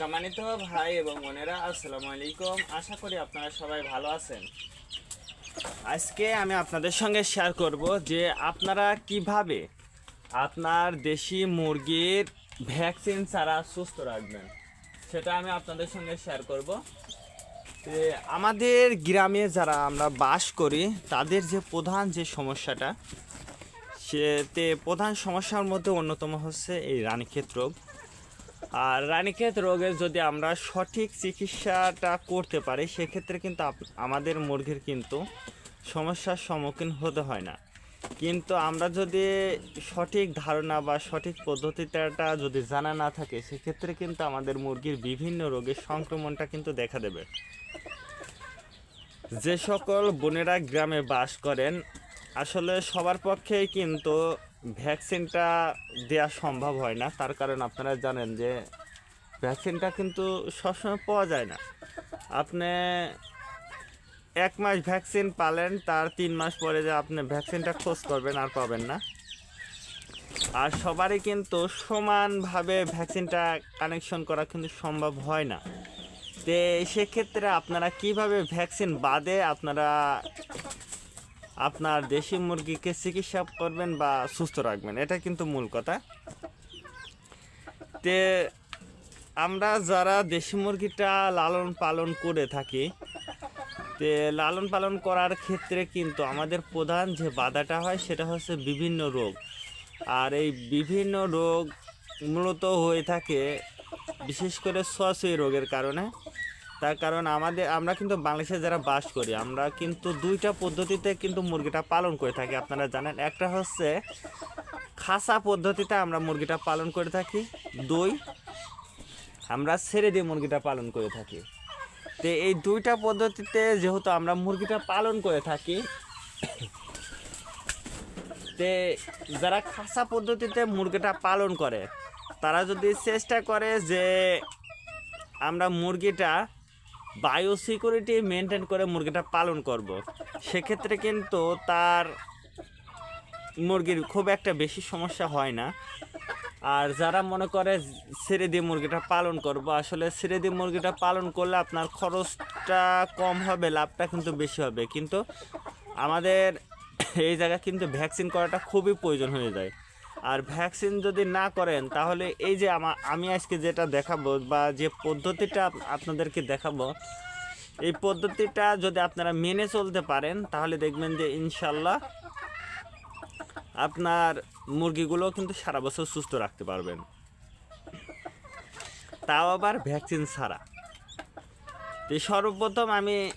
সম্মানিত ভাই এবং বোনেরা, আসসালামু আলাইকুম। আশা করি আপনারা সবাই ভালো আছেন। আজকে আমি আপনাদের সঙ্গে শেয়ার করব যে আপনারা কীভাবে আপনার দেশি মুরগির ভ্যাকসিন ছাড়া সুস্থ রাখবেন। সেটা আমি আপনাদের সঙ্গে শেয়ার করব। আমাদের গ্রামে যারা আমরা বাস করি, তাদের যে প্রধান যে সমস্যাটা, সেতে প্রধান সমস্যার মধ্যে অন্যতম হচ্ছে এই রানীক্ষেত রোগ। আর রানীক্ষেত রোগের যদি আমরা সঠিক চিকিৎসাটা করতে পারি, সেক্ষেত্রে কিন্তু আমাদের মুরগির কিন্তু সমস্যার সম্মুখীন হতে হয় না। কিন্তু আমরা যদি সঠিক ধারণা বা সঠিক পদ্ধতিটা যদি জানা না থাকে, সেক্ষেত্রে কিন্তু আমাদের মুরগির বিভিন্ন রোগের সংক্রমণটা কিন্তু দেখা দেবে। যে সকল বোনেরা গ্রামে বাস করেন আসলে সবার পক্ষেই কিন্তু ভ্যাকসিনটা দেওয়া সম্ভব হয় না। তার কারণ আপনারা জানেন যে ভ্যাকসিনটা কিন্তু সবসময় পাওয়া যায় না। আপনি এক মাস ভ্যাকসিন পালেন, তার তিন মাস পরে যে আপনি ভ্যাকসিনটা খোঁজ করবেন, আর পাবেন না। আর সবারই কিন্তু সমানভাবে ভ্যাকসিনটা কানেকশন করা কিন্তু সম্ভব হয় না। তে সেক্ষেত্রে আপনারা কীভাবে ভ্যাকসিন বাদে আপনারা আপনার দেশি মুরগিকে চিকিৎসা করবেন বা সুস্থ রাখবেন, এটা কিন্তু মূল কথা। তে আমরা যারা দেশি মুরগিটা লালন পালন করে থাকি, তে লালন পালন করার ক্ষেত্রে কিন্তু আমাদের প্রধান যে বাধাটা হয় সেটা হচ্ছে বিভিন্ন রোগ। আর এই বিভিন্ন রোগ মূলত হয়ে থাকে বিশেষ করে শ্বাসই রোগের কারণে। তার কারণ আমাদের, আমরা কিন্তু বাংলাদেশে যারা বাস করি, আমরা কিন্তু দুইটা পদ্ধতিতে কিন্তু মুরগিটা পালন করে থাকি, আপনারা জানেন। একটা হচ্ছে খাসা পদ্ধতিতে আমরা মুরগিটা পালন করে থাকি, দুই আমরা ছেড়ে দিয়ে মুরগিটা পালন করে থাকি। তো এই দুইটা পদ্ধতিতে যেহেতু আমরা মুরগিটা পালন করে থাকি, তে যারা খাসা পদ্ধতিতে মুরগিটা পালন করে, তারা যদি চেষ্টা করে যে আমরা মুরগিটা বায়ো সিকিউরিটি মেনটেন করে মুরগিটা পালন করব। সেক্ষেত্রে কিন্তু তার মুরগির খুব একটা বেশি সমস্যা হয় না। আর যারা মনে করে ছেড়ে দিয়ে মুরগিটা পালন করব, আসলে ছেড়ে দিয়ে মুরগিটা পালন করলে আপনার খরচটা কম হবে, লাভটা কিন্তু বেশি হবে। কিন্তু আমাদের এই জায়গায় কিন্তু ভ্যাকসিন করাটা খুবই প্রয়োজন হয়ে যায়। আর ভ্যাকসিন যদি না করেন, তাহলে এই যে আমা, আমি আজকে যেটা দেখাবো বা যে পদ্ধতিটা আপনাদেরকে দেখাবো, এই পদ্ধতিটা যদি আপনারা মেনে চলতে পারেন, তাহলে দেখবেন যে ইনশাল্লাহ আপনার মুরগিগুলো কিন্তু সারা বছর সুস্থ রাখতে পারবেন। তাও আবার ভ্যাকসিন ছাড়া। তো সর্বপ্রথম আমি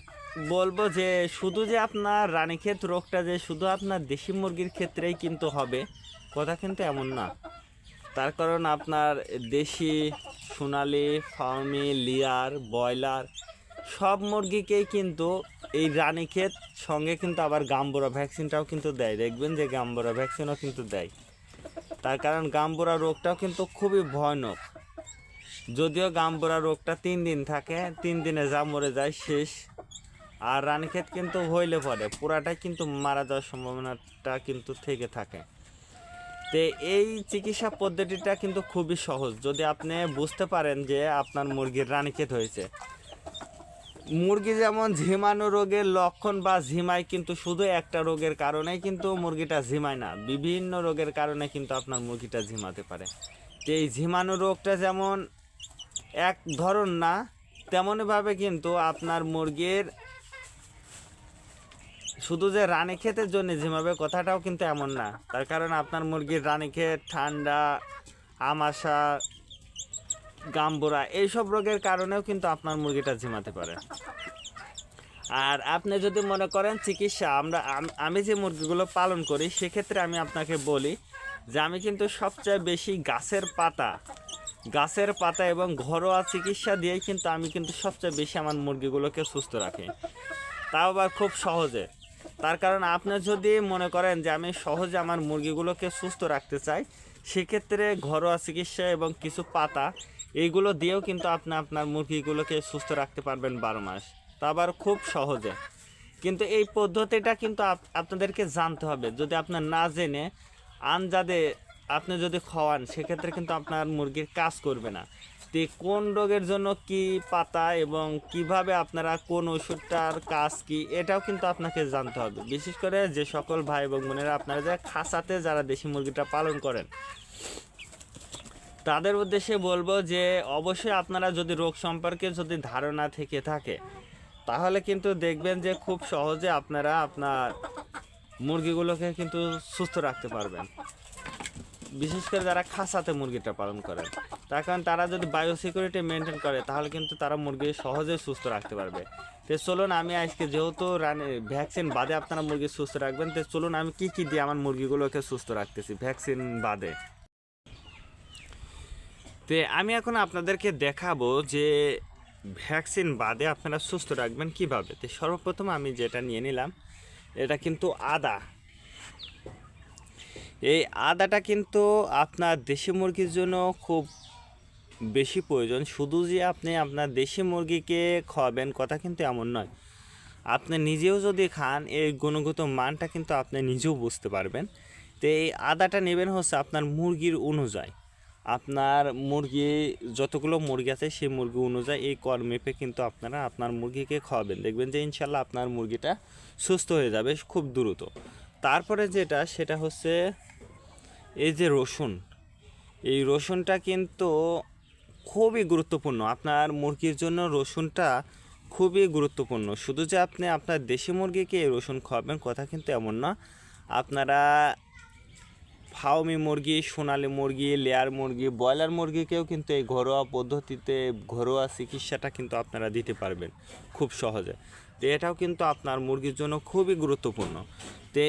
বলব যে, শুধু যে আপনার রানীক্ষেত রোগটা যে, শুধু আপনার দেশি মুরগির ক্ষেত্রেই কিন্তু হবে কথা কিন্তু এমন না। তার কারণ আপনার দেশি, সোনালি, ফার্মি, লিয়ার, ব্রয়লার সব মুরগিকেই কিন্তু এই রানীক্ষেত সঙ্গে কিন্তু আবার গাম্বুরা ভ্যাকসিনটাও কিন্তু দেয়। দেখবেন যে গাম্বুরা ভ্যাকসিনও কিন্তু দেয়। তার কারণ গাম্বুরা রোগটাও কিন্তু খুবই ভয়ানক। যদিও গাম্বুরা রোগটা তিন দিন থাকে, তিন দিনে যা মরে যায় শেষ। আর রানীক্ষেত কিন্তু হইলে পরে, পুরাটাই কিন্তু মারা যাওয়ার সম্ভাবনাটা কিন্তু থেকে থাকে। তো এই চিকিৎসা পদ্ধতিটা কিন্তু খুবই সহজ। যদি আপনি বুঝতে পারেন যে আপনার মুরগির রানীক্ষেত হয়েছে। মুরগি যেমন ঝিমানো রোগের লক্ষণ বা ঝিমায় কিন্তু শুধু একটা রোগের কারণে কিন্তু মুরগিটা ঝিমায় না, বিভিন্ন রোগের কারণে কিন্তু আপনার মুরগিটা ঝিমাতে পারে। তো এই ঝিমানো রোগটা যেমন এক ধরন না, তেমনভাবে কিন্তু আপনার মুরগির শুধু যে রানী ক্ষেতের জন্য ঝিমাবে কথাটাও কিন্তু এমন না। তার কারণ আপনার মুরগির রানী ক্ষেত, ঠান্ডা, আমাশা, গাম্বুরা, এইসব রোগের কারণেও কিন্তু আপনার মুরগিটা ঝিমাতে পারে। আর আপনি যদি মনে করেন চিকিৎসা, আমরা আমি যে মুরগিগুলো পালন করি, সেক্ষেত্রে আমি আপনাকে বলি যে আমি কিন্তু সবচেয়ে বেশি গাছের পাতা গাছের পাতা এবং ঘরোয়া চিকিৎসা দিয়েই কিন্তু আমি কিন্তু সবচেয়ে বেশি আমার মুরগিগুলোকে সুস্থ রাখি। তাও আবার খুব সহজে। তার কারণ আপনি যদি মনে করেন যে আমি সহজে আমার মুরগিগুলোকে সুস্থ রাখতে চাই, সেক্ষেত্রে ঘরোয়া চিকিৎসা এবং কিছু পাতা, এইগুলো দিয়েও কিন্তু আপনি আপনার মুরগিগুলোকে সুস্থ রাখতে পারবেন বারো মাস। তা আবার খুব সহজে। কিন্তু এই পদ্ধতিটা কিন্তু আপনাদেরকে জানতে হবে। যদি আপনার না জেনে আনজাদে আপনি যদি খাওয়ান, সেক্ষেত্রে কিন্তু আপনার মুরগির কাজ করবে না। তো কোন রোগের জন্য কি পাতা এবং কীভাবে আপনারা কোন ওষুধটার কাজ কি, এটাও কিন্তু আপনাকে জানতে হবে। বিশেষ করে যে সকল ভাই এবং বোনেরা আপনারা যে খাসাতে যারা দেশি মুরগিটা পালন করেন, তাদের উদ্দেশ্যে বলব যে অবশ্যই আপনারা যদি রোগ সম্পর্কে যদি ধারণা থেকে থাকে, তাহলে কিন্তু দেখবেন যে খুব সহজে আপনারা আপনার মুরগিগুলোকে কিন্তু সুস্থ রাখতে পারবেন। বিশেষ করে যারা খাসাতে মুরগিটা পালন করেন। তার কারণ তারা যদি বায়ো সিকিউরিটি মেনটেন করে, তাহলে কিন্তু তারা মুরগি সহজেই সুস্থ রাখতে পারবে। তো চলুন আমি আজকে যেহেতু রানি ভ্যাকসিন বাদে আপনারা মুরগি সুস্থ রাখবেন, তো চলুন আমি কি কি দিয়ে আমার মুরগিগুলোকে সুস্থ রাখতেছি ভ্যাকসিন বাদে। তো আমি এখন আপনাদেরকে দেখাবো যে ভ্যাকসিন বাদে আপনারা সুস্থ রাখবেন কীভাবে। তো সর্বপ্রথম আমি যেটা নিয়ে নিলাম, এটা কিন্তু আদা। এই আদাটা কিন্তু আপনার দেশি মুরগির জন্য খুব বেশি প্রয়োজন। শুধু যে আপনি আপনার দেশি মুরগিকে খাওয়াবেন কথা কিন্তু এমন নয়। আপনি নিজেও যদি খান এই গুণগত মানটা কিন্তু আপনি নিজেও বুঝতে পারবেন। তো এই আদাটা নেবেন হচ্ছে আপনার মুরগির অনুযায়ী। আপনার মুরগি, যতগুলো মুরগি আছে সেই মুরগি অনুযায়ী এই কর মেপে কিন্তু আপনারা আপনার মুরগিকে খাওয়াবেন। দেখবেন যে ইনশাল্লাহ আপনার মুরগিটা সুস্থ হয়ে যাবে, খুব দ্রুত। তারপরে যেটা, সেটা হচ্ছে এই যে রসুন। এই রসুনটা কিন্তু খুবই গুরুত্বপূর্ণ। আপনার মুরগির জন্য রসুনটা খুবই গুরুত্বপূর্ণ। শুধু যে আপনি আপনার দেশি মুরগিকে এই রসুন খাওয়াবেন কথা কিন্তু এমন না। আপনারা ফাউমি মুরগি, সোনালি মুরগি, লেয়ার মুরগি, ব্রয়লার মুরগিকেও কিন্তু এই ঘরোয়া পদ্ধতিতে ঘরোয়া চিকিৎসাটা কিন্তু আপনারা দিতে পারবেন খুব সহজে। তো এটাও কিন্তু আপনার মুরগির জন্য খুবই গুরুত্বপূর্ণ। তে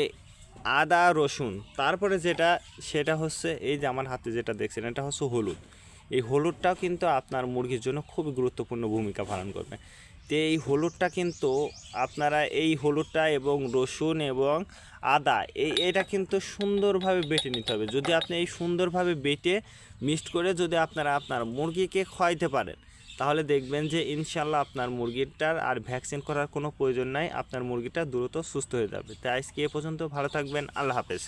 আদা, রসুন, তারপরে যেটা, সেটা হচ্ছে এই যে আমার হাতে যেটা দেখছেন, এটা হচ্ছে হলুদ। এই হলুদটাও কিন্তু আপনার মুরগির জন্য খুবই গুরুত্বপূর্ণ ভূমিকা পালন করবে। তো এই হলুদটা কিন্তু আপনারা এই হলুদটা এবং রসুন এবং আদা এই এটা কিন্তু সুন্দরভাবে বেটে নিতে হবে। যদি আপনি এই সুন্দরভাবে বেটে মিক্সড করে যদি আপনারা আপনার মুরগিকে খাওয়াইতে পারেন, তাহলে দেখবেন যে ইনশাল্লাহ আপনার মুরগিটার আর ভ্যাকসিন করার কোনো প্রয়োজন নাই, আপনার মুরগিটা দ্রুত সুস্থ হয়ে যাবে। তাই আজকে এ পর্যন্ত ভালো থাকবেন, আল্লাহ হাফেজ।